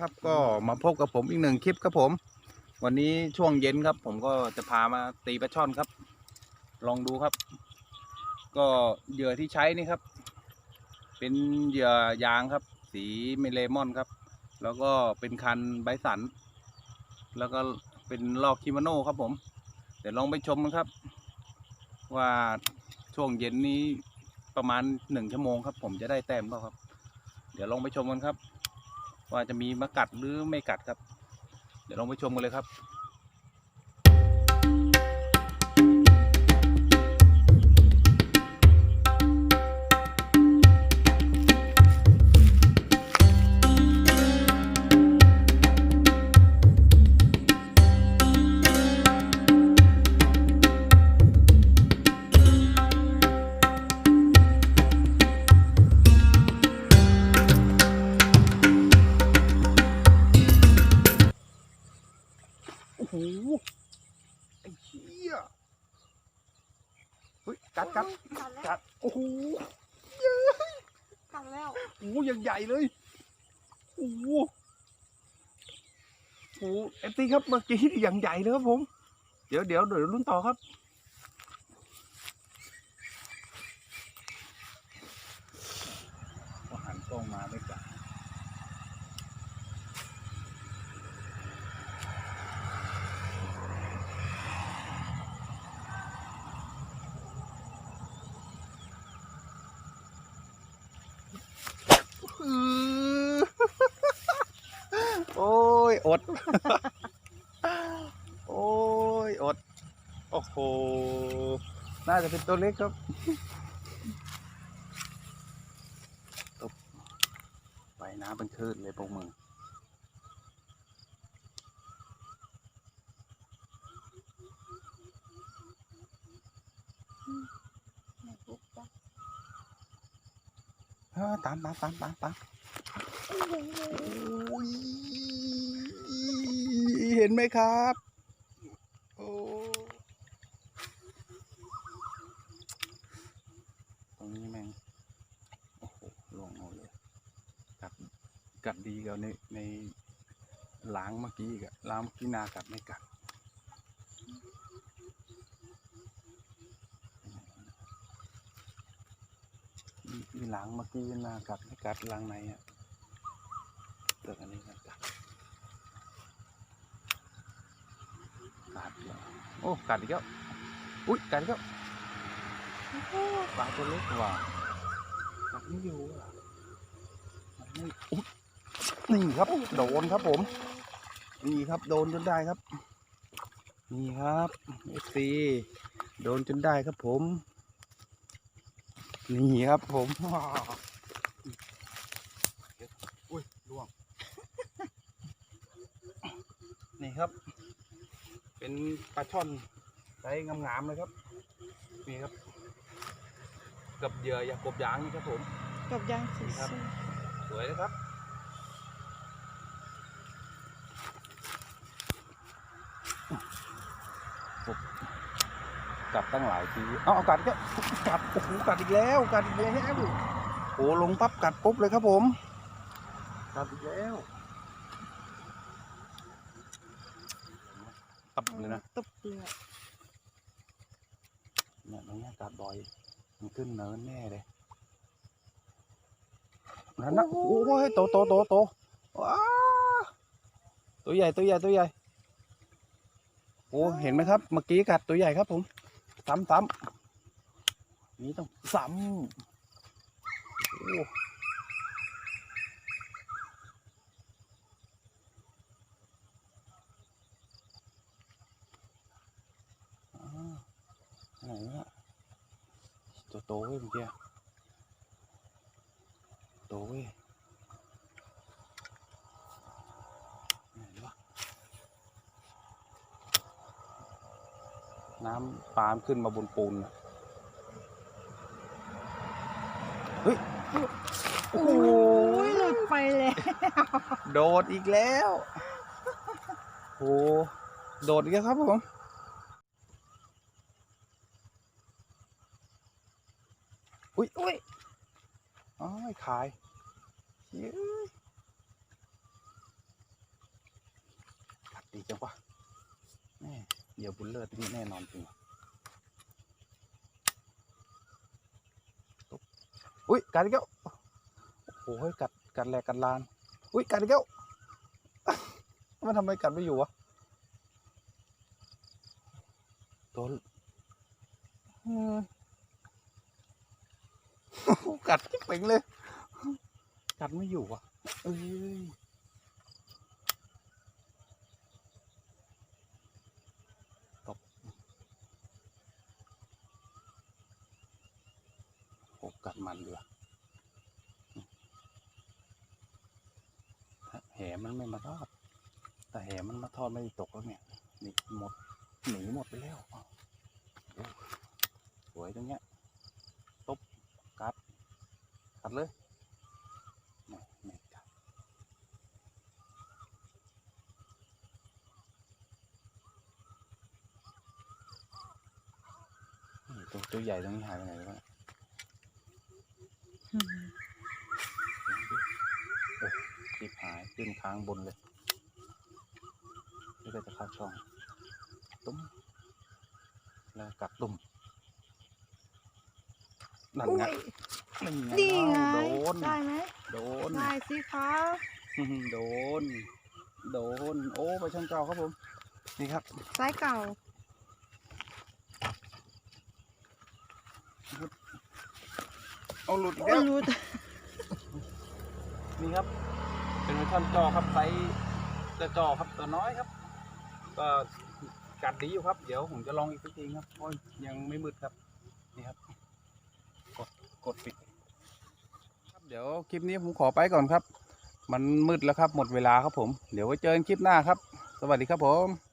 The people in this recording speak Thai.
ครับก็มาพบกับผมอีกหนึ่งคลิปครับผม วันนี้ช่วงเย็นครับ ผมก็จะพามาตีปลาช่อนครับ ลองดูครับ ก็เหยื่อที่ใช้นี่ครับ เป็นเหยื่อยางครับ สีเมเลมอนครับ แล้วก็เป็นคันไบสัน แล้วก็เป็นลอกคิมโน่ครับผม เดี๋ยวลองไปชมกันครับ ว่าช่วงเย็นนี้ประมาณหนึ่งชั่วโมงครับ ผมจะได้แต้มเปล่าครับ เดี๋ยวลองไปชมกันครับ ว่าจะมีมากัดหรือไม่กัดครับ เดี๋ยวลองไปชมกันเลยครับ ไอ้เหี้ยเฮ้ยกัดกัดกัดแล้วกัดโอ้โหกัดแล้วโอ้โหยังใหญ่เลยโอ้โหโอ้โหเอฟซีครับเมื่อกี้นี่อย่างใหญ่เลยครับผม เดี๋ยวเดี๋ยวเดี๋ยวลุ้นต่อครับ ก็หันกล้องมาไม่กัด อือ โอ้ยอด โอ้ยอด โอ้โห น่าจะเป็นตัวเล็กครับตบไปน้ำเป็นคลืนเลยพวกมึงเออตามตามตามตามตามโอ้ยเห็นไหมครับโอ้ตรงนี้แม่งโอ้โหลงเอาเลยกัดกัดดีกว่าในในล้างเมื่อกี้อีกอะล้างเมื่อกี้นากัดไม่กัดอีหลังเมื่อกี้นากัดไม่กัดหลังไหนอะเลือกอันนี้นกัดกัดแล้ว โอ้กัดอีกแล้วอุ้ยกัดอีกแล้วปลาตัวเล็กว่ะกัดไม่อยู่อะกัดไม่อุ๊ยนี่ครับโดนครับผม นี่ครับโดนจนได้ครับ นี่ครับเอฟซีโดนจนได้ครับผม นี่ครับผมอุ้ยล่วง นี่ครับ เป็นปลาช่อนไซส์งามๆเลยครับนี่ครับกับเหยื่อยากบยางนี่ครับผมกับยางสีครับส้มสวยนะครับ กัดตั้งหลายที เอาเอากัดก็กัดโอ้โหกัดอีกแล้ว กัดอีกแล้ว โอ้ลงปั๊บกัดปุ๊บเลยครับผม กัดอีกแล้ว ตับเลยนะตบเปลือกเนี่ยตรงเนี้ยกัดบ่อย มันขึ้นเนินแน่เลยนั่นนะโอ้โหโตโตโตโตว้าตัวใหญ่ตัวใหญ่ตัวใหญ่โอ้เห็นไหมครับเมื่อกี้กัดตัวใหญ่ครับผมซ้ำซ้ำนี่ต้องซ้ำโอ้อ่าไหนวะ ตัวโตเว้ยเมื่อกี้โตเว้ยไหนวะน้ำปลามนขึ้นมาบนปูนน่ะเฮ้ย โอ้โหหลุดไปเลยโดดอีกแล้ว โอ้โดดอีกแล้วครับผม อุ้ยอุ้ยอ๋อขายเย้ยจังวะแม่เหยื่อบุญเลิศนี่แน่นอนจริงอุ้ยกัดอีกแล้วโอ้โหกัดกัดแหลกกัดลาน อุ้ยกัดอีกแล้วมันทำไมกัดไม่อยู่วะตัวเออ กัดจิ๊บเป่งเลย กัดไม่อยู่อะเอ้ยตบโอ้กัดมันดีว่ะแหมันไม่มาทอด แต่แหมันมาทอดไม่ได้ตกแล้วเนี่ยนี่หมดหนีหมดไปแล้วอ้าวโอ้สวยตรงเนี้ยตบกัด กั ดเลยไม่ไม่กัดนี่ตัวตัวใหญ่ตรงนี้หายไปไหนแล้วะอืมโอ้รีบหายขึ้นค้างบนเลย นี่ก็จะเข้าช่อง ตุ้ม แล้วกัดตุ่มนั่นอุ้ไงย นี่ไงนี่ไงโดน ได้ไหมโดน ได้สิคะโดน โดน โอ้ไปช่างเก่าครับผม นี่ครับไซส์เก่าเอาหลุดอีกโอ้แล้ยวรู้นี่ครับ เป็นเวอร์ชันจอครับไซส์จะจอครับตัวน้อยครับ ก็กัดดีอยู่ครับ เดี๋ยวผมจะลองอีกสักทีครับเพราะยังไม่มืดครับ นี่ครับ กด กดปิด ครับเดี๋ยวคลิปนี้ผมขอไปก่อนครับ มันมืดแล้วครับ หมดเวลาครับผม เดี๋ยวไว้เจอกันคลิปหน้าครับ สวัสดีครับผม